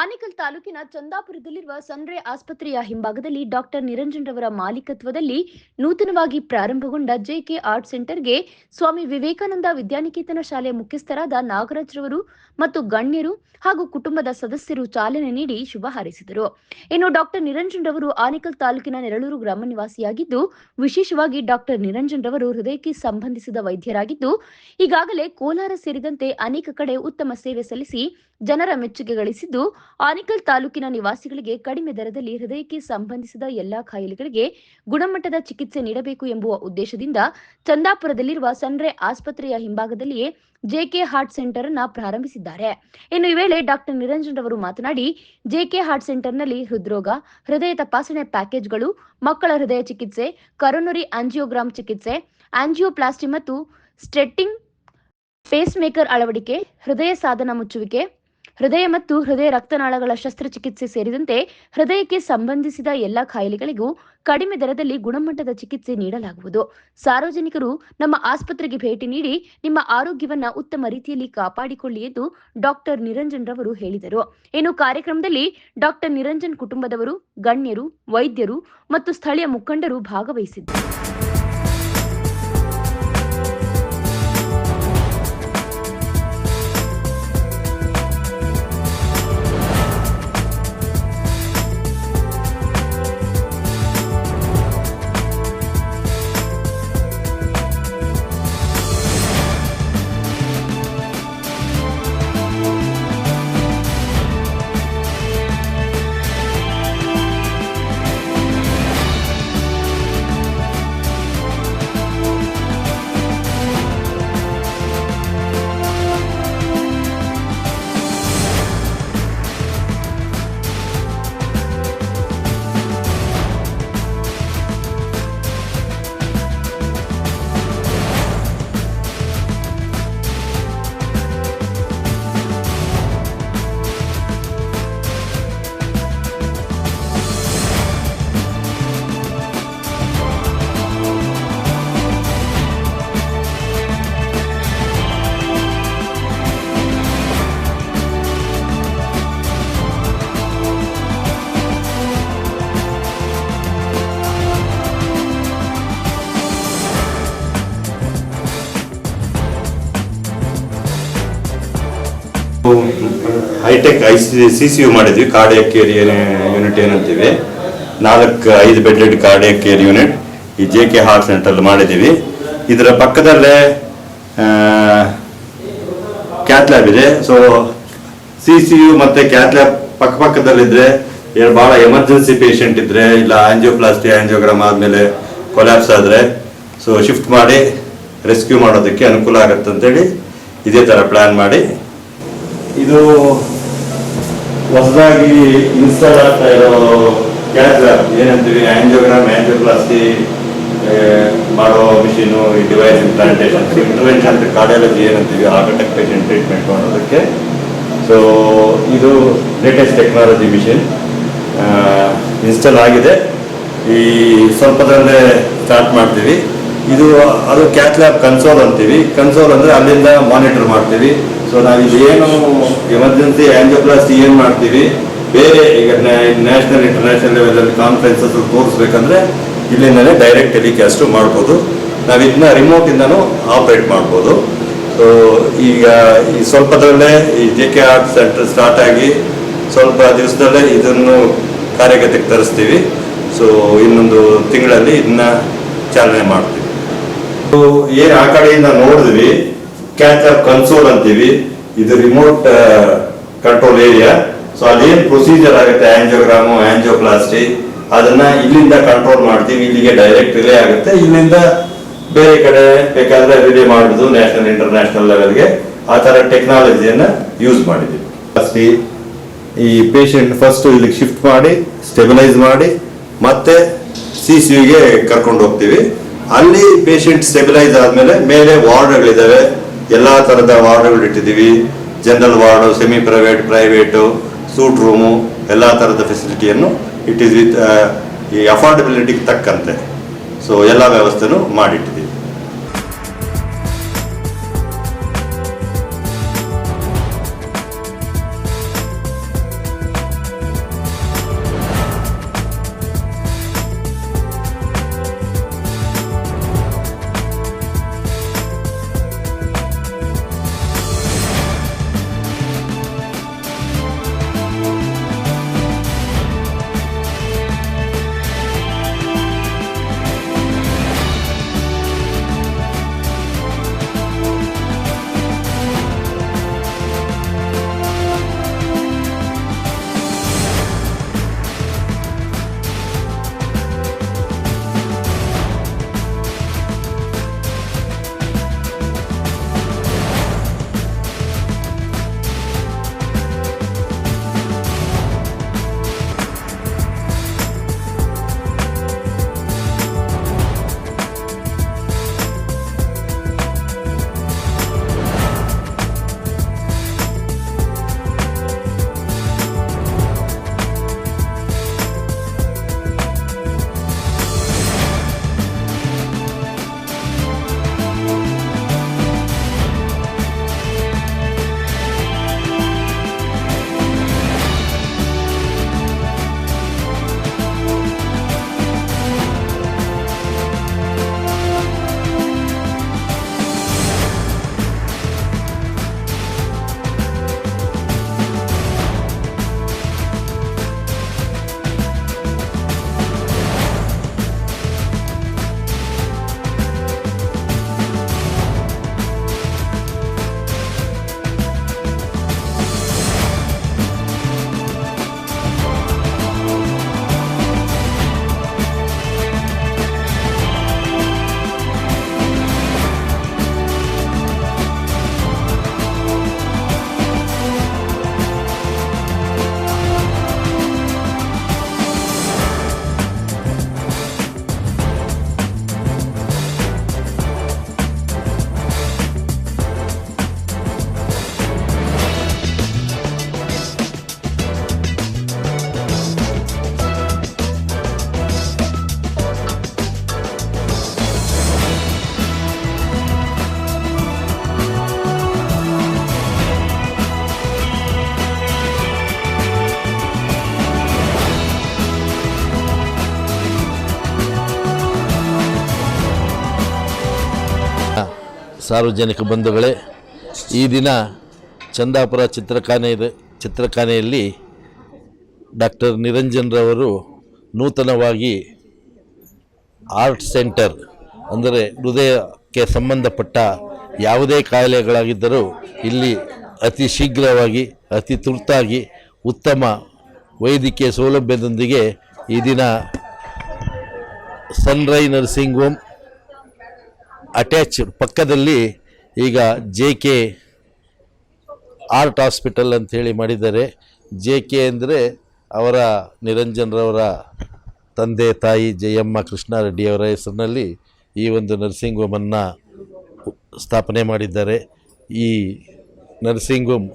ಆನೇಕಲ್ ತಾಲೂಕಿನ ಚಂದಾಪುರದಲ್ಲಿರುವ ಸನ್ರೆ ಆಸ್ಪತ್ರೆಯ ಹಿಂಭಾಗದಲ್ಲಿ ಡಾಕ್ಟರ್ ನಿರಂಜನ್ ರವರ ಮಾಲೀಕತ್ವದಲ್ಲಿ ನೂತನವಾಗಿ ಪ್ರಾರಂಭಗೊಂಡ ಜೆಕೆ ಆರ್ಟ್ ಸೆಂಟರ್ಗೆ ಸ್ವಾಮಿ ವಿವೇಕಾನಂದ ವಿದ್ಯಾನಿಕೇತನ ಶಾಲೆಯ ಮುಖ್ಯಸ್ಥರಾದ ನಾಗರಾಜ್ ರವರು ಮತ್ತು ಗಣ್ಯರು ಹಾಗೂ ಕುಟುಂಬದ ಸದಸ್ಯರು ಚಾಲನೆ ನೀಡಿ ಶುಭ ಹಾರೈಸಿದರು. ಇನ್ನು ಡಾಕ್ಟರ್ ನಿರಂಜನ್ ರವರು ಆನೇಕಲ್ ತಾಲೂಕಿನ ನೆರಳೂರು ಗ್ರಾಮ ನಿವಾಸಿಯಾಗಿದ್ದು, ವಿಶೇಷವಾಗಿ ಡಾಕ್ಟರ್ ನಿರಂಜನ್ ರವರು ಹೃದಯಕ್ಕೆ ಸಂಬಂಧಿಸಿದ ವೈದ್ಯರಾಗಿದ್ದು, ಈಗಾಗಲೇ ಕೋಲಾರ ಸೇರಿದಂತೆ ಅನೇಕ ಕಡೆ ಉತ್ತಮ ಸೇವೆ ಸಲ್ಲಿಸಿ ಜನರ ಮೆಚ್ಚುಗೆ ಗಳಿಸಿದ್ದು ಆನಿಕಲ್ ತಾಲೂಕಿನ ನಿವಾಸಿಗಳಿಗೆ ಕಡಿಮೆ ದರದಲ್ಲಿ ಹೃದಯಕ್ಕೆ ಸಂಬಂಧಿಸಿದ ಎಲ್ಲಾ ಕಾಯಿಲೆಗಳಿಗೆ ಗುಣಮಟ್ಟದ ಚಿಕಿತ್ಸೆ ನೀಡಬೇಕು ಎಂಬುವ ಉದ್ದೇಶದಿಂದ ಚಂದಾಪುರದಲ್ಲಿರುವ ಸನ್ರೆ ಆಸ್ಪತ್ರೆಯ ಹಿಂಭಾಗದಲ್ಲಿಯೇ ಜೆಕೆ ಹಾರ್ಟ್ ಸೆಂಟರ್ ಅನ್ನ ಪ್ರಾರಂಭಿಸಿದ್ದಾರೆ. ಇನ್ನು ಈ ವೇಳೆ ಡಾಕ್ಟರ್ ನಿರಂಜನ್ ರವರು ಮಾತನಾಡಿ ಜೆಕೆ ಹಾರ್ಟ್ ಸೆಂಟರ್ನಲ್ಲಿ ಹೃದ್ರೋಗ, ಹೃದಯ ತಪಾಸಣೆ ಪ್ಯಾಕೇಜ್ಗಳು, ಮಕ್ಕಳ ಹೃದಯ ಚಿಕಿತ್ಸೆ, ಕರೋನರಿ ಆಂಜಿಯೋಗ್ರಾಮ್ ಚಿಕಿತ್ಸೆ, ಆಂಜಿಯೋಪ್ಲಾಸ್ಟಿ ಮತ್ತು ಸ್ಟ್ರೆಟ್ಟಿಂಗ್ ಪೇಸ್ ಮೇಕರ್ ಅಳವಡಿಕೆ, ಹೃದಯ ಸಾಧನ ಮುಚ್ಚುವಿಕೆ ಹೃದಯ ಮತ್ತು ಹೃದಯ ರಕ್ತನಾಳಗಳ ಶಸ್ತ್ರಚಿಕಿತ್ಸೆ ಸೇರಿದಂತೆ ಹೃದಯಕ್ಕೆ ಸಂಬಂಧಿಸಿದ ಎಲ್ಲ ಕಾಯಿಲೆಗಳಿಗೂ ಕಡಿಮೆ ದರದಲ್ಲಿ ಗುಣಮಟ್ಟದ ಚಿಕಿತ್ಸೆ ನೀಡಲಾಗುವುದು. ಸಾರ್ವಜನಿಕರು ನಮ್ಮ ಆಸ್ಪತ್ರೆಗೆ ಭೇಟಿ ನೀಡಿ ನಿಮ್ಮ ಆರೋಗ್ಯವನ್ನು ಉತ್ತಮ ರೀತಿಯಲ್ಲಿ ಕಾಪಾಡಿಕೊಳ್ಳಿ ಎಂದು ಡಾಕ್ಟರ್ ನಿರಂಜನ್ ರವರು ಹೇಳಿದರು. ಇನ್ನು ಕಾರ್ಯಕ್ರಮದಲ್ಲಿ ಡಾಕ್ಟರ್ ನಿರಂಜನ್ ಕುಟುಂಬದವರು, ಗಣ್ಯರು, ವೈದ್ಯರು ಮತ್ತು ಸ್ಥಳೀಯ ಮುಖಂಡರು ಭಾಗವಹಿಸಿದ್ದರು. Hi-tech I C C U ಮಾಡಿದ್ವಿ ಕಾರ್ಡಿಯಕ್ ಕೇರ್ ಯೂನಿಟ್ ಏನಂತೀವಿ. ನಾಲ್ಕು, ಐದು ಬೆಡ್ಡೆಡ್ ಕಾರ್ಡಿಯಕ್ ಕೇರ್ ಯೂನಿಟ್ ಈ ಜೆ ಕೆ ಹಾರ್ಟ್ ಸೆಂಟರ್ ಮಾಡಿದ್ದೀವಿ. ಇದರ ಪಕ್ಕದಲ್ಲೇ ಕ್ಯಾತ್ ಲ್ಯಾಬ್ ಇದೆ. ಸೊ ಸಿ ಸಿ ಯು ಮತ್ತೆ ಕ್ಯಾತ್ ಲ್ಯಾಬ್ ಪಕ್ಕ ಪಕ್ಕದಲ್ಲಿದ್ರೆ ಏನು ಭಾಳ ಎಮರ್ಜೆನ್ಸಿ ಪೇಷಂಟ್ ಇದ್ರೆ, ಇಲ್ಲ ಆಂಜಿಯೋಪ್ಲಾಸ್ಟಿ ಆಂಜಿಯೋಗ್ರಾಮ್ ಆದಮೇಲೆ ಕೊಲ್ಯಾಪ್ಸ್ ಆದರೆ ಸೊ ಶಿಫ್ಟ್ ಮಾಡಿ ರೆಸ್ಕ್ಯೂ ಮಾಡೋದಕ್ಕೆ ಅನುಕೂಲ ಆಗುತ್ತೆ ಅಂತೇಳಿ ಇದೇ ಥರ ಪ್ಲ್ಯಾನ್ ಮಾಡಿ. ಇದು ಹೊಸದಾಗಿ ಇನ್ಸ್ಟಾಲ್ ಆಗ್ತಾ ಇರೋ ಕ್ಯಾತ್ ಲ್ಯಾಬ್ ಏನಂತೀವಿ ಆಂಜಿಯೋಗ್ರಾಮ್ ಆಂಜಿಯೋಪ್ಲಾಸ್ಟಿ ಮಾಡೋ ಮಿಷಿನು ಈ ಡಿವೈಸ್ ಇಂಪ್ಲಾಂಟೇಷನ್ ಇಂಟರ್ವೆನ್ಷನ್ ಕಾರ್ಡಿಯಾಲಜಿ ಏನಂತೀವಿ ಹಾರ್ಟ್ ಪೇಷಂಟ್ ಟ್ರೀಟ್ಮೆಂಟ್ ಮಾಡೋದಕ್ಕೆ. ಸೊ ಇದು ಲೇಟೆಸ್ಟ್ ಟೆಕ್ನಾಲಜಿ ಮಿಷಿನ್ ಇನ್ಸ್ಟಾಲ್ ಆಗಿದೆ. ಈ ಸ್ವಲ್ಪದಲ್ಲೇ ಸ್ಟಾರ್ಟ್ ಮಾಡ್ತೀವಿ. ಇದು, ಅದು ಕ್ಯಾಥ್ ಲ್ಯಾಬ್ ಕನ್ಸೋಲ್ ಅಂತೀವಿ. ಕನ್ಸೋಲ್ ಅಂದರೆ ಅಲ್ಲಿಂದ ಮಾನಿಟರ್ ಮಾಡ್ತೀವಿ. ಸೊ ನಾವು ಏನು ಎಮರ್ಜೆನ್ಸಿ ಆಂಜಿಯೋಪ್ಲಾಸ್ಟಿ ಏನು ಮಾಡ್ತೀವಿ, ಬೇರೆ ಈಗ ನ್ಯಾಷನಲ್ ಇಂಟರ್ನ್ಯಾಷನಲ್ ಲೆವೆಲಲ್ಲಿ ಕಾನ್ಫರೆನ್ಸಸ್ ತೋರಿಸ್ಬೇಕಂದ್ರೆ ಇಲ್ಲಿಂದಲೇ ಡೈರೆಕ್ಟ್ ಟೆಲಿಕಾಸ್ಟು ಮಾಡ್ಬೋದು. ನಾವು ಇದನ್ನ ರಿಮೋಟಿಂದನೂ ಆಪರೇಟ್ ಮಾಡ್ಬೋದು. ಸೊ ಈಗ ಈ ಸ್ವಲ್ಪದಲ್ಲೇ ಈ J K heart centre start ಆಗಿ ಸ್ವಲ್ಪ ದಿವಸದಲ್ಲೇ ಇದನ್ನು ಕಾರ್ಯಗತಕ್ಕೆ ತರಿಸ್ತೀವಿ. ಸೊ ಇನ್ನೊಂದು ತಿಂಗಳಲ್ಲಿ ಇದನ್ನ ಚಾಲನೆ ಮಾಡ್ತೀವಿ. ಏನು ಆ ಕಡೆಯಿಂದ ನೋಡಿದ್ವಿ ಕ್ಯಾಚ್ ಆಫ್ ಕನ್ಸೋಲ್ ಅಂತೀವಿ. ಇದು ರಿಮೋಟ್ ಕಂಟ್ರೋಲ್ ಏರಿಯಾ ಸೊ ಅದೇನ್ ಪ್ರೊಸೀಜರ್ ಆಗುತ್ತೆ? ಆಂಜಿಯೋಗ್ರಾಮು ಆಂಜಿಯೋಪ್ಲಾಸ್ಟಿ ಅದನ್ನ ಇಲ್ಲಿಂದ ಕಂಟ್ರೋಲ್ ಮಾಡ್ತೀವಿ. ಇಲ್ಲಿಗೆ ಡೈರೆಕ್ಟ್ ರಿಲೇ ಆಗುತ್ತೆ. ಇಲ್ಲಿಂದ ಬೇರೆ ಕಡೆ ಬೇಕಾದ್ರೆ ರಿಲೇ ಮಾಡುದು ನ್ಯಾಷನಲ್ ಇಂಟರ್ನ್ಯಾಷನಲ್ ಲೆವೆಲ್ಗೆ ಆ ತರ ಟೆಕ್ನಾಲಜಿಯನ್ನ ಯೂಸ್ ಮಾಡಿದ್ದೀವಿ ಫಸ್ಟಿ ಈ ಪೇಷಂಟ್ ಫಸ್ಟ್ ಇಲ್ಲಿಗೆ ಶಿಫ್ಟ್ ಮಾಡಿ ಸ್ಟೆಬಿಲೈಸ್ ಮಾಡಿ, ಮತ್ತೆ ಸಿ ಸಿ ಯುಗೆ ಕರ್ಕೊಂಡು ಹೋಗ್ತೀವಿ. ಅಲ್ಲಿ ಪೇಷಂಟ್ ಸ್ಟೆಬಿಲೈಸ್ ಆದಮೇಲೆ ಮೇಲೆ ವಾರ್ಡ್ಗಳಿದ್ದಾವೆ ಎಲ್ಲ ಥರದ ವಾರ್ಡ್ಗಳು ಇಟ್ಟಿದ್ದೀವಿ. General ward semi private private suite room ಎಲ್ಲ ಥರದ ಫೆಸಿಲಿಟಿಯನ್ನು ಇಟ್ ಈಸ್ ವಿತ್ ಈ ಅಫೋರ್ಡಬಿಲಿಟಿಗೆ ತಕ್ಕಂತೆ. ಸೊ ಎಲ್ಲ ವ್ಯವಸ್ಥೆನೂ ಮಾಡಿಟ್ಟಿದ್ದೀವಿ. ಸಾರ್ವಜನಿಕ ಬಂಧುಗಳೇ, ಈ ದಿನ ಚಂದಾಪುರ ಚಿತ್ರಖಾನೆ ಚಿತ್ರಖಾನೆಯಲ್ಲಿ ಡಾಕ್ಟರ್ ನಿರಂಜನ್ರವರು ನೂತನವಾಗಿ ಆರ್ಟ್ ಸೆಂಟರ್, ಅಂದರೆ ಹೃದಯಕ್ಕೆ ಸಂಬಂಧಪಟ್ಟ ಯಾವುದೇ ಕಾಯಿಲೆಗಳಾಗಿದ್ದರೂ ಇಲ್ಲಿ ಅತಿ ಶೀಘ್ರವಾಗಿ, ಅತಿ ತುರ್ತಾಗಿ ಉತ್ತಮ ವೈದ್ಯಕೀಯ ಸೌಲಭ್ಯದೊಂದಿಗೆ ಈ ದಿನ ಸನ್ರೈ ನರ್ಸಿಂಗ್ ಹೋಮ್ ಅಟ್ಯಾಚ್ ಪಕ್ಕದಲ್ಲಿ ಈಗ ಜೆ ಕೆ ಆರ್ಟ್ ಹಾಸ್ಪಿಟಲ್ ಅಂಥೇಳಿ ಮಾಡಿದ್ದಾರೆ. ಜೆ ಕೆ ಅಂದರೆ ಅವರ ನಿರಂಜನ್ರವರ ತಂದೆ, ತಾಯಿ ಜಯಮ್ಮ ಕೃಷ್ಣಾರೆಡ್ಡಿಯವರ ಹೆಸರಿನಲ್ಲಿ ಈ ಒಂದು ನರ್ಸಿಂಗ್ ಹೋಮನ್ನು ಸ್ಥಾಪನೆ ಮಾಡಿದ್ದಾರೆ. ಈ ನರ್ಸಿಂಗ್ ಹೋಮ್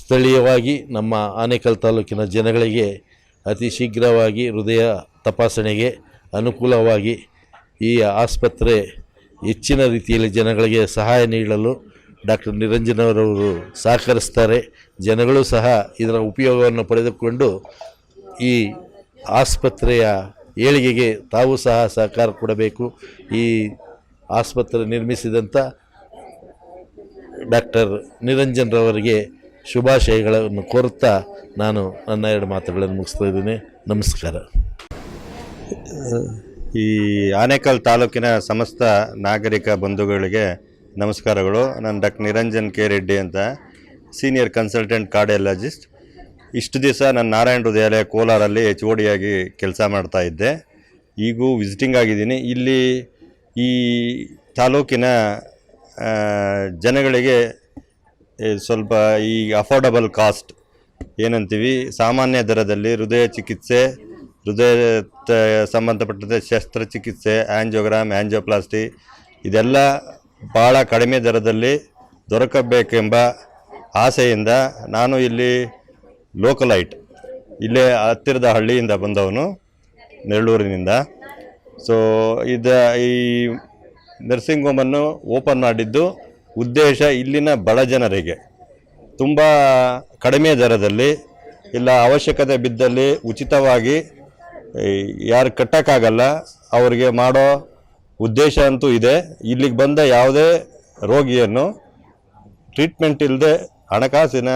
ಸ್ಥಳೀಯವಾಗಿ ನಮ್ಮ ಆನೇಕಲ್ ತಾಲೂಕಿನ ಜನಗಳಿಗೆ ಅತಿ ಶೀಘ್ರವಾಗಿ ಹೃದಯ ತಪಾಸಣೆಗೆ ಅನುಕೂಲವಾಗಿ ಈ ಆಸ್ಪತ್ರೆ ಹೆಚ್ಚಿನ ರೀತಿಯಲ್ಲಿ ಜನಗಳಿಗೆ ಸಹಾಯ ನೀಡಲು ಡಾಕ್ಟರ್ ನಿರಂಜನವರವರು ಸಹಕರಿಸ್ತಾರೆ. ಜನಗಳು ಸಹ ಇದರ ಉಪಯೋಗವನ್ನು ಪಡೆದುಕೊಂಡು ಈ ಆಸ್ಪತ್ರೆಯ ಏಳಿಗೆಗೆ ತಾವು ಸಹ ಸಹಕಾರ ಕೊಡಬೇಕು. ಈ ಆಸ್ಪತ್ರೆ ನಿರ್ಮಿಸಿದಂಥ ಡಾಕ್ಟರ್ ನಿರಂಜನ್ರವರಿಗೆ ಶುಭಾಶಯಗಳನ್ನು ಕೋರುತ್ತಾ ನಾನು ನನ್ನ ಎರಡು ಮಾತುಗಳನ್ನು ಮುಗಿಸ್ತಾ ಇದ್ದೀನಿ. ನಮಸ್ಕಾರ. ಈ ಆನೇಕಲ್ ತಾಲೂಕಿನ ಸಮಸ್ತ ನಾಗರಿಕ ಬಂಧುಗಳಿಗೆ ನಮಸ್ಕಾರಗಳು. ನಾನು ಡಾಕ್ಟರ್ ನಿರಂಜನ್ ಕೆ ರೆಡ್ಡಿ ಅಂತ, ಸೀನಿಯರ್ ಕನ್ಸಲ್ಟೆಂಟ್ ಕಾರ್ಡಿಯಾಲಜಿಸ್ಟ್. ಇಷ್ಟು ದಿವಸ ನಾನು ನಾರಾಯಣ ಹೃದಯಾಲಯ ಕೋಲಾರಲ್ಲಿ ಎಚ್ ಓ ಡಿಯಾಗಿ ಕೆಲಸ ಮಾಡ್ತಾ ಇದ್ದೆ. ಈಗೂ ವಿಸಿಟಿಂಗ್ ಆಗಿದ್ದೀನಿ. ಇಲ್ಲಿ ಈ ತಾಲೂಕಿನ ಜನಗಳಿಗೆ ಸ್ವಲ್ಪ ಈ ಅಫೋರ್ಡಬಲ್ ಕಾಸ್ಟ್ ಏನಂತೀವಿ, ಸಾಮಾನ್ಯ ದರದಲ್ಲಿ ಹೃದಯ ಚಿಕಿತ್ಸೆ ಹೃದಯ ಸಂಬಂಧಪಟ್ಟಂತೆ ಶಸ್ತ್ರಚಿಕಿತ್ಸೆ ಆ್ಯಂಜೋಗ್ರಾಮ್ ಆ್ಯಂಜಿಯೋಪ್ಲಾಸ್ಟಿ ಇದೆಲ್ಲ ಭಾಳ ಕಡಿಮೆ ದರದಲ್ಲಿ ದೊರಕಬೇಕೆಂಬ ಆಸೆಯಿಂದ ನಾನು ಇಲ್ಲಿ ಲೋಕಲೈಟ್, ಇಲ್ಲೇ ಹತ್ತಿರದ ಹಳ್ಳಿಯಿಂದ ಬಂದವನು ನೆರಳೂರಿನಿಂದ. ಸೊ ಇದ ಈ ನರ್ಸಿಂಗ್ ಹೋಮನ್ನು ಓಪನ್ ಮಾಡಿದ್ದು ಉದ್ದೇಶ ಇಲ್ಲಿನ ಬಡ ಜನರಿಗೆ. ತುಂಬ ಕಡಿಮೆ ದರದಲ್ಲಿ, ಇಲ್ಲ ಅವಶ್ಯಕತೆ ಬಿದ್ದಲ್ಲಿ ಉಚಿತವಾಗಿ ಯಾರು ಕಟ್ಟೋಕ್ಕಾಗಲ್ಲ, ಅವರಿಗೆ ಮಾಡೋ ಉದ್ದೇಶ ಅಂತೂ ಇದೆ. ಇಲ್ಲಿಗೆ ಬಂದ ಯಾವುದೇ ರೋಗಿಯನ್ನು ಟ್ರೀಟ್ಮೆಂಟ್ ಇಲ್ಲದೆ ಹಣಕಾಸಿನ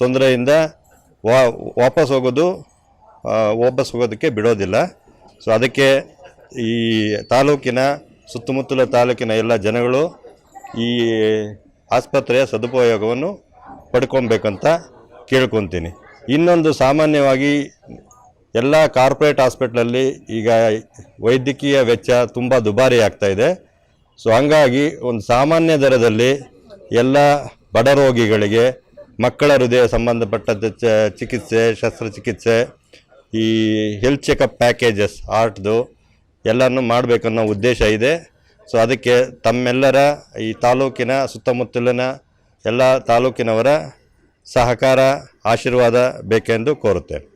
ತೊಂದರೆಯಿಂದ ವಾ, ವಾಪಸ್ ಹೋಗೋದು ವಾಪಸ್ ಹೋಗೋದಕ್ಕೆ ಬಿಡೋದಿಲ್ಲ. ಸೊ ಅದಕ್ಕೆ ಈ ತಾಲೂಕಿನ, ಸುತ್ತಮುತ್ತಲ ತಾಲೂಕಿನ ಎಲ್ಲ ಜನಗಳು ಈ ಆಸ್ಪತ್ರೆಯ ಸದುಪಯೋಗವನ್ನು ಪಡ್ಕೊಬೇಕಂತ ಕೇಳ್ಕೊತೀನಿ. ಇನ್ನೊಂದು ಸಾಮಾನ್ಯವಾಗಿ ಎಲ್ಲ ಕಾರ್ಪೊರೇಟ್ ಹಾಸ್ಪಿಟ್ಲಲ್ಲಿ ಈಗ ವೈದ್ಯಕೀಯ ವೆಚ್ಚ ತುಂಬ ದುಬಾರಿ ಆಗ್ತಾ ಇದೆ. ಸೊ ಹಂಗಾಗಿ ಒಂದು ಸಾಮಾನ್ಯ ದರದಲ್ಲಿ ಎಲ್ಲ ಬಡ ರೋಗಿಗಳಿಗೆ ಮಕ್ಕಳ ಹೃದಯ ಸಂಬಂಧಪಟ್ಟ ಚಿಕಿತ್ಸೆ, ಶಸ್ತ್ರಚಿಕಿತ್ಸೆ, ಈ ಹೆಲ್ತ್ ಚೆಕಪ್ ಪ್ಯಾಕೇಜಸ್ ಆರ್ಟ್ದು ಎಲ್ಲನೂ ಮಾಡಬೇಕನ್ನೋ ಉದ್ದೇಶ ಇದೆ. ಸೊ ಅದಕ್ಕೆ ತಮ್ಮೆಲ್ಲರ ಈ ತಾಲೂಕಿನ ಸುತ್ತಮುತ್ತಲಿನ ಎಲ್ಲ ತಾಲೂಕಿನವರ ಸಹಕಾರ, ಆಶೀರ್ವಾದ ಬೇಕೆಂದು ಕೋರುತ್ತೇನೆ.